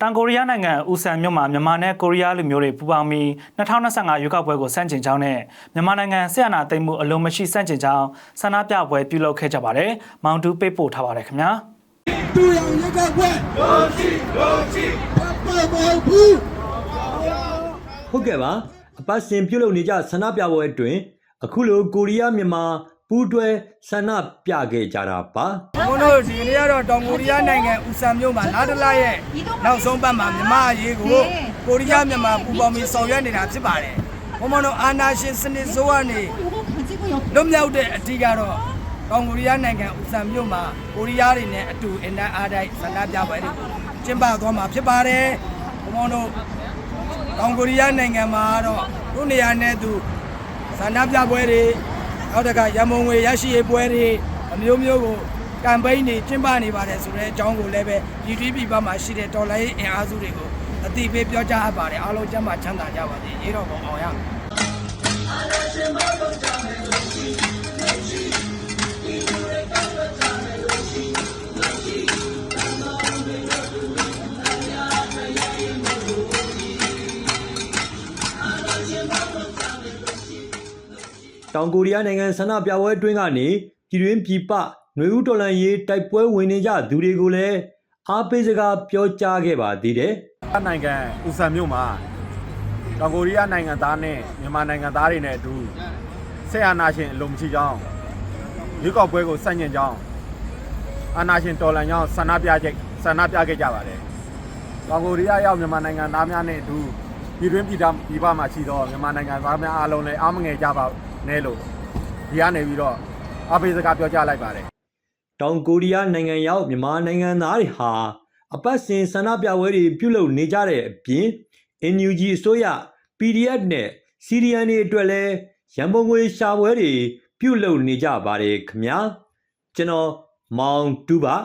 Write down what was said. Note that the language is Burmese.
တောင်ကိုရီးယားနိုင်ငံဦးဆန်မြို့မှာမြန်မာနဲ့ကိုရီးယားလူမျိုးတွေပူးပေါင်းပြီး2025ရွေးကောက်ပွဲကိုစန့်ကျင်ကြောင်းနဲ့မြန်မာနိုင်ငံဆက်အနာသိမ်းမှုအလုံးမရှိစန့်ကျင်ကြောင်းဆန္ဒပြပွဲပြုလုပ်ခဲ့ကြပါတယ်။မောင်တူပေးပို့ထားပါတယ်ခင်ဗျာ။တူရရွေးကောက်ပွဲလိုချီလိုချီပတ်မဘူးဟုတ်ကဲ့ပါအပတ်စဉ်ပြုလုပ်နေကြဆန္ဒပြပွဲအတွင်းအခုလိုကိုရီးယားမြန်မာ ပူးတွဲဆန္ဒပြခဲ့ကြတာပါဘုန်းတို့ဒီနေ့ကတော့တောင်ကိုရီးယားနိုင်ငံဦးဆန်မြို့မှာလာတလာရဲ့နောက်ဆုံးပတ်မှာမြန်မာအရေးကိုကိုရီးယားမြန်မာပူးပေါင်းပြီးဆောင်ရွက်နေတာဖြစ်ပါတယ်။ဘုန်းဘုန်းတို့အာနာရှင်စနစ်ဆိုးကနေလွတ်မြောက်တဲ့အထီးကတော့တောင်ကိုရီးယားနိုင်ငံဦးဆန်မြို့မှာကိုရီးယားတွေနဲ့အတူအင်တန်အားတိုက်ဆန္ဒပြပွဲတွေကိုကျင်းပသွားမှာဖြစ်ပါတယ်။ဘုန်းဘုန်းတို့တောင်ကိုရီးယားနိုင်ငံမှာတော့သူ့နေရာနဲ့သူဆန္ဒပြပွဲတွေ နောက်တစ်ခါရမုံငွေရရှိရေးပွဲတွေအမျိုးမျိုးကိုကမ်ပိန်းတွေကျင်းပနေပါတယ်ဆိုတဲ့အကြောင်းကိုလည်းပဲဒီတီးပြည်ပမှာရှိတဲ့တော်လိုင်းအင်အားစုတွေကိုအတိပေးပြောကြားအပ်ပါတယ်အားလုံးကျမ်းမာချမ်းသာကြပါစေရေတော်ဘုံအောင်ရ တောင်ကိုရီးယားနိုင်ငံဆန္ဒပြပွဲအတွင်းကနေပြည်တွင်းပြည်ပຫນွေဦးတော်လန်ရေးတိုက်ပွဲဝင်နေကြသူတွေကိုလည်းအားပေးစကားပြောကြားခဲ့ပါသေးတယ်နိုင်ငံဦးဆန်မြို့မှာတောင်ကိုရီးယားနိုင်ငံသားနဲ့မြန်မာနိုင်ငံသားတွေနဲ့အတူဆက်အာနာရှင်အလုံးမရှိကြောင်းရွေးကောက်ပွဲကိုစန့်ကျင်ကြောင်းအာနာရှင်တော်လန်ကြောင်းဆန္ဒပြချက်ဆန္ဒပြခဲ့ကြပါတယ်။တောင်ကိုရီးယားရောက်မြန်မာနိုင်ငံသားများနဲ့အတူပြည်တွင်းပြည်ပပြည်ပမှာရှိသောမြန်မာနိုင်ငံသားများအားလုံးလည်းအားမငယ်ကြပါ နဲ့လို့ဒီကနေပြီးတော့အားပေးစကားပြောကြားလိုက်ပါတယ်။တောင်ကိုရီးယားနိုင်ငံရောက်မြန်မာနိုင်ငံသားတွေဟာအပတ်စဉ်ဆန္ဒပြပွဲတွေပြုလုပ်နေကြတဲ့အပြင် NUG အစိုးရ PDF နဲ့ CDN တွေအတွက်လည်းရန်ပုံငွေရှာပွဲတွေပြုလုပ်နေကြပါတယ်ခင်ဗျာကျွန်တော်မောင်တူပါ